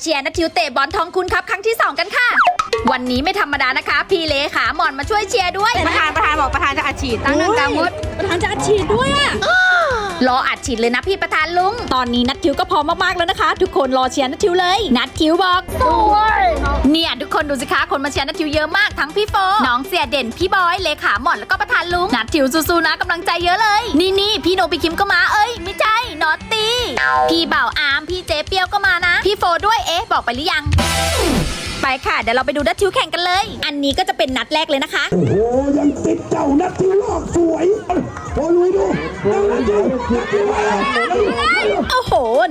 เชียร์นัททิวเตะบอลทองคุณครับครั้งที่ 2 กันค่ะ วันนี้ไม่ธรรมดานะคะ พี่เลขาหมอนมาช่วยเชียร์ด้วย ประธานประธานบอกประธานจะอัดฉีดตั้งหนึ่งกลางมดประธานจะอัดฉีดด้วยอะ รออัดฉีดเลยนะพี่ประธานลุง ตอนนี้นัดทิวก็พร้อมมากๆแล้วนะคะ ทุกคนรอเชียร์นัดทิวเลย นัดทิวบอกเนี่ยทุกคนดูสิคะคนมาเชียร์นัททิวเยอะมากทั้งพี่โฟน้องเสียเด่นพี่บอยเลขาหมอนแล้วก็ประธานลุงนัททิวสู้ๆนะกำลังใจเยอะเลย นี่นี่พี่โนพี่คิมก็มาเอ้ยไม่ใช่นอตตี้พี่บ่าวอาร์มพี่เจเปียวก็มานะ พี่โฟด้วยเอ๊ะบอกไปหรือยัง ไปค่ะ เดี๋ยวเราไปดูนัททิวแข่งกันเลย อันนี้ก็จะเป็นนัดแรกเลยนะคะ โอ้โหยังติดเจ้านัดที่ลอกสวยโอ้ลุยดูนัดทิวนัดที่มาแล้ว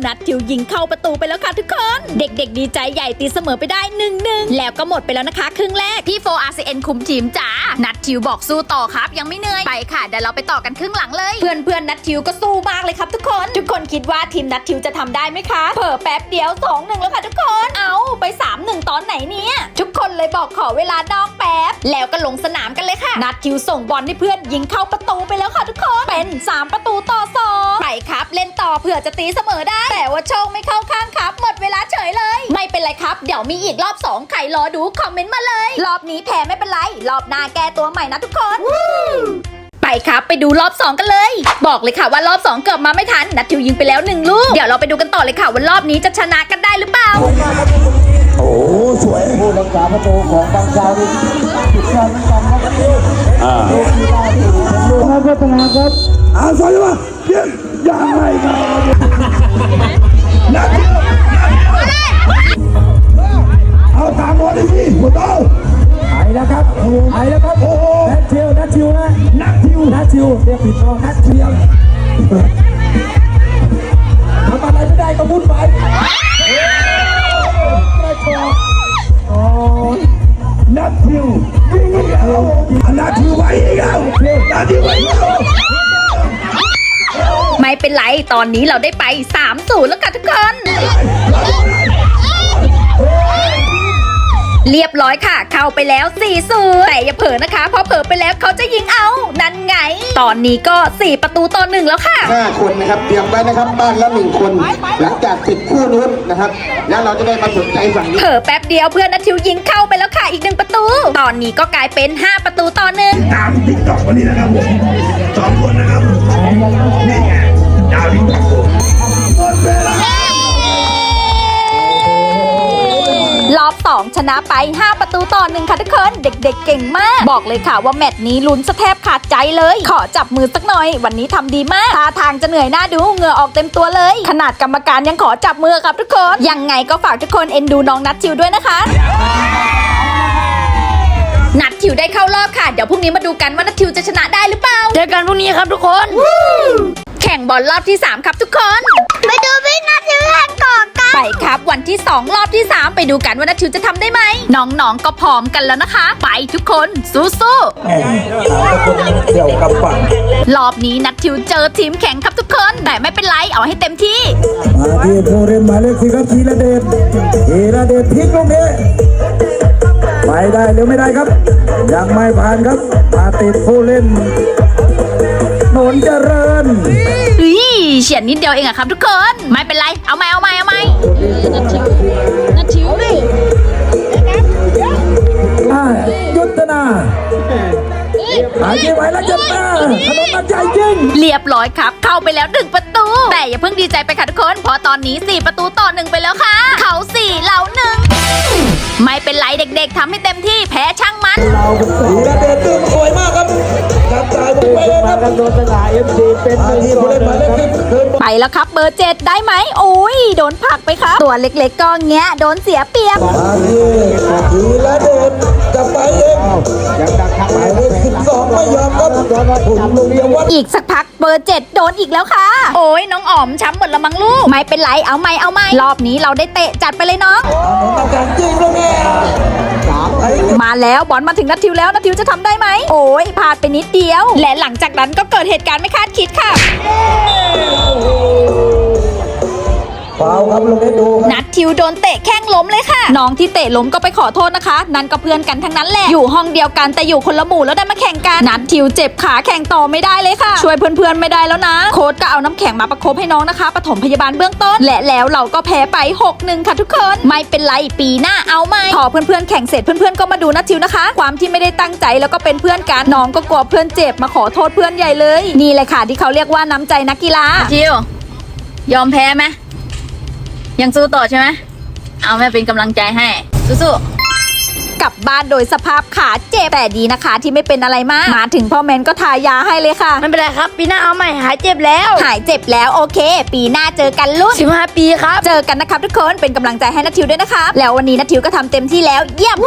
นัดทิวยิงเข้าประตูไปแล้วค่ะทุกคน เด็กๆ ดีใจใหญ่ตีเสมอไปได้หนึ่งหนึ่งแล้วก็หมดไปแล้วนะคะ ครึ่งแรก พี่โฟอาร์ซีเอ็นคุมทีมจ๋านัททิวบอกสู้ต่อครับ ยังไม่เหนื่อยไปค่ะเดี๋ยวเราไปต่อกันครึ่งหลังเลย เพื่อนเพื่อนๆนัดทิวก็สู้มากเลยครับทุกคน ทุกคนคิดว่าทีมนัดทิวจะทำได้ไหมคะเผลอแป๊บเดียว2อหนึ่งแล้วค่ะทุกคน เอาไป3ามหนึ่งตอนไหนเนี่ยทุกคน เลยบอกขอเวลานอกแป๊บ แล้วก็ลงสนามกันเลยค่ะ นัดทิวส่งบอลให้เพื่อนยิงเข้าประตูไปแล้วค่ะทุกคน เป็น 3 ประตูต่อ2ไปครับ เล่นต่อเผื่อจะตีเสมอได้ แต่ว่าโชคไม่เข้าข้างครับ หมดเวลาเฉยเลย ไม่เป็นไรครับ เดี๋ยวมีอีกรอบ 2 ใครรอดูคอมเมนต์มาเลย รอบนี้แพ้ไม่เป็นไร รอบหน้าแก้ตัวใหม่นะทุกคนไปครับไปดูรอบ 2 กันเลย บอกเลยค่ะว่ารอบ 2 เกือบมาไม่ทันนัททิวยิงไปแล้ว1ลูกเดี๋ยวเราไปดูกันต่อเลยค่ะว่ารอบนี้จะชนะกันได้หรือเปล่าโอ้โห สวยผู้รักษาประตูของบางเจ้านี่ติดการเหมือนกันนะครับอ่าดูครับพัฒนาครับอาสอยมาเพียงยังไงครับนัดที่เอ ไปอีกแล้วไม่เป็นไร ตอนนี้เราได้ไป3 0แล้วค่ะทุกคน เรียบร้อยค่ะ เข้าไปแล้ว4 0แต่อย่าเผลอนะคะ เพราะเผลอไปแล้วเขาจะยิงเอา นั่นไง ตอนนี้ก็ 4 ประตูต่อหนึ่งแล้วค่ะห้าคนนะครับเตรียมไว้นะครับบ้านละหนึ่งคน หลังจากติดคู่นู้นนะครับ แล้วเราจะได้มาสนใจฝั่งนี้ เผลอแป๊บเดียวเพื่อนนัททิวยิงเข้าไปแล้วค่ะอีกหนึ่งประตู ตอนนี้ก็กลายเป็น 5 ประตูต่อหนึ่งตามติ๊กต็อกวันนี้นะครับผมสองคนนะครับนี่ไงดาวติ๊กต็อกผม 2 ชนะไป 5 ประตูต่อหนึ่งค่ะทุกคน เด็กๆ เก่งมาก บอกเลยค่ะว่าแมตช์นี้ลุ้นสะแทบขาดใจเลย ขอจับมือสักหน่อย วันนี้ทำดีมากท่าทางจะเหนื่อยหน้าดูเหงื่อออกเต็มตัวเลย ขนาดกรรมการยังขอจับมือครับทุกคน ยังไงก็ฝากทุกคนเอ็นดูน้องนัททิวด้วยนะคะนัททิวได้เข้ารอบค่ะ เดี๋ยวพรุ่งนี้มาดูกันว่านัททิวจะชนะได้หรือเปล่า เจอกันพรุ่งนี้ครับทุกคนแข่งบอลรอบที่ 3 ครับทุกคน ไปดูพี่นัททิวแข่งก่อนกัน ไปครับวันที่ 2 รอบที่ 3 ไปดูกันว่านัททิวจะทำได้ไหม น้องๆก็พร้อมกันแล้วนะคะ ไปทุกคนสู้ๆเดี่ยวกับฝั่งรอบนี้นัททิวเจอทีมแข่งครับทุกคน แต่ไม่เป็นไรเอาให้เต็มที่ มาที่ผู้เล่นหมายเลขสี่ครับธีระเดชธีระเดชพลิกลูกนี้ไปได้หรือไม่ได้ครับ ยังไม่ผ่านครับมาติดผู้เล่นโหนนเจริญอุ้ยเฉีย ดนิดเดียวเองอะครับทุกคน ไม่เป็นไร เอาไหมเอาไหมเอาไหมนัดทิวอ่ายุทธนาหายใจไว้แล้วจะมาขนมน้ำใจจริง เรียบร้อยครับ เข้าไปแล้วหนึ่งประตู แต่อย่าเพิ่งดีใจไปค่ะทุกคน เพราะตอนนี้ 4 ประตูต่อหนึ่งไปแล้วค่ะ เขาสี่เราหนึ่งไม่เป็นไรเด็กๆทำให้เต็มที่แพ้ช่างมันธีระเดชตื่นสวยมากครับกระจายไปเลยครับโดนสลายเอ็มซีเป็นที่ผู้เล่นหมายเลขที่คืน ไปแล้วครับเบอร์เจ็ดได้ไหมโอ้ยโดนผลักไปครับ ตัวเล็กๆก็แงะโดนเสียเปรียบมาที่ธีระเดชจะไปเองหมายเลขสิบสองไม่ยอมครับคุณลุงเรียวัฒน์อีกสักพักเบอร์เจ็ดโดนอีกแล้วค่ะ โอ้ยน้องอ๋อมช้ำหมดละมั้งลูก ไม่เป็นไรเอาไม่เอาไม่รอบนี้เราได้เตะจัดไปเลยน้อง แล้วบอลมาถึงนัททิวแล้วนัททิวจะทำได้ไหมโอ้ยพลาดไปนิดเดียว และหลังจากนั้นก็เกิดเหตุการณ์ไม่คาดคิดค่ะฟาวครับลุงเอ็ดดูครับ นัททิวโดนเตะแข้งล้มเลยค่ะ น้องที่เตะล้มก็ไปขอโทษนะคะ นั่นก็เพื่อนกันทั้งนั้นแหละ อยู่ห้องเดียวกันแต่อยู่คนละหมู่แล้วได้มาแข่งกัน นัดทิวเจ็บขาแข่งต่อไม่ได้เลยค่ะ ช่วยเพื่อนๆไม่ได้แล้วนะ โค้ดก็เอาน้ำแข็งมาประคบให้น้องนะคะ ปฐมพยาบาลเบื้องต้น และแล้วเราก็แพ้ไป6-1ค่ะทุกคน ไม่เป็นไรปีหน้าเอาไหมพอเพื่อนๆแข่งเสร็จเพื่อนๆก็มาดูนัดทิวนะคะ ความที่ไม่ได้ตั้งใจแล้วก็เป็นเพื่อนกันน้องก็กลัวเพื่อนเจ็บมาขอโทษเพื่อนใหญ่เลย นี่เลยค่ะที่เขาเรียกว่าน้ำใจนักกีฬาทิวยอมแพ้ไหม ยังสู้ต่อใช่ไหมเอาแม่เป็นกำลังใจให้ สู้กลับบ้านโดยสภาพขาเจ็บแต่ดีนะคะ ที่ไม่เป็นอะไรมาก มาถึงพ่อแมนก็ทายาให้เลยค่ะ ไม่เป็นไรครับ ปีหน้าเอาใหม่หายเจ็บแล้วหายเจ็บแล้วโอเค ปีหน้าเจอกันรุ่น15ปีครับ เจอกันนะครับทุกคนเป็นกำลังใจให้นัททิวด้วยนะครับแล้ววันนี้นัททิวก็ทำเต็มที่แล้วเยี่ยม